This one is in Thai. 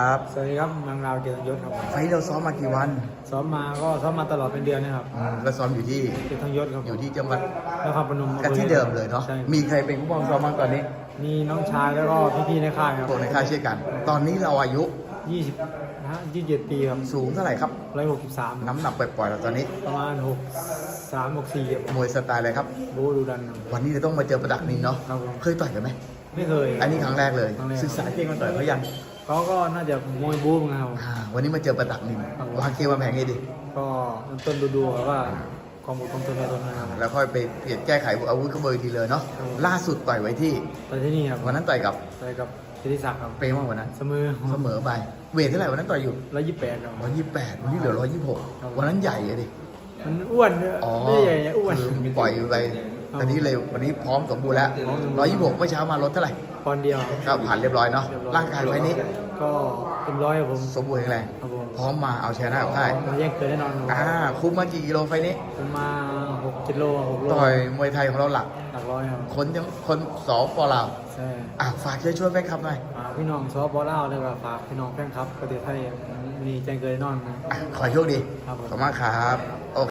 ครับสวัสดีครับมังราวเกียรติยศครับผมไฟล์เราซ้อมมากี่วันซ้อมมาก็ซ้อมมาตลอดเป็นเดือนนะครับอืมก็ซ้อมอยู่ที่เกียรติยศครับอยู่ที่จังหวัดนครพนมกันที่เดิมเลยเนาะ ใช่มีใครเป็นผู้ปกครองซ้อมบ้างตอนนี้มีน้องชายแล้วก็พี่ๆในค่ายครับตัวในค่ายเช่นกัน ตอนนี้เราอายุ ยี่สิบนะยี่สิบเจ็ดปีครับสูงเท่าไหร่ครับร้อยหกสิบสามน้ำหนักปล่อยๆเราตอนนี้ ประมาณหกสามหกสี่ครับมวยสไตล์อะไรครับบูดูดันครับ วันนี้เราต้องมาเจอประดักนินเนาะครับผม เคยต่อยกันไหมไม่เคย อันนี้ครั้งแรกเลยครั้งแรก ศึกษาเก่งมาต่อยเขายังเขาก็น่าจะมวยบู๊เหมือนกันครับ อ่าวันนี้มาเจอประดักนินครับ วางเกมวางแผนให้ดี ก็ต้นๆดูๆครับว่าความอดความทนในตรงนั้นครับ แล้วค่อยไปเปลี่ยนแก้ไขอาวุธเขาเบอร์ทีเลยเนาะครับ ล่าสุดต่อยไว้ที่ไปที่นี่ครับวันนั้นต่อยกับ ไปกับ พิธิศักดิ์ครับเปรมากกว่านั้น เสมอเสมอไป เวทเท่าไหร่วันนั้นต่อยอยู่ร้อยยี่สิบแปดครับ ร้อยยี่สิบแปดวันนี้เหลือร้อยยี่สิบหกครับวันนั้นใหญ่อะดิ มันอ้วนด้วยอ๋อไม่ใหญ่ๆอ้วนคือปล่อยไปตอนนี้เลยวันนี้พร้อมสมบูรณ์แล้วพร้อมสมบูรณ์ร้อยยี่สิบหกเมื่อเช้ามาลดเท่าไหร่ปอนด์เดียวก็ผ่านเรียบร้อยเนาะเรียบร้อยร่างกายไฟนี้ ก็เต็มร้อยครับผมสมบูรณ์แข็งแรงครับผมพร้อมมาเอาชนะกับค่ายมาแย่งเกินแน่นอนครับอ่าคุมมากี่กิโลไฟนี้ผมมาหกเจ็ดโลหกโลต่อยมวยไทยของเราหลักหลักร้อยครับคนยังคนสองปอลาวใช่อะฝากเชิญชวนแฟนคลับหน่อยอ่าพี่น้องซอฟบอลเล่าเลยว่าฝากพี่น้องแฟนครับประเทศไทยมีแจ้งเกินแน่นอนนะอะขอให้โชคดีครับผมขอบคุณมากครับโอเค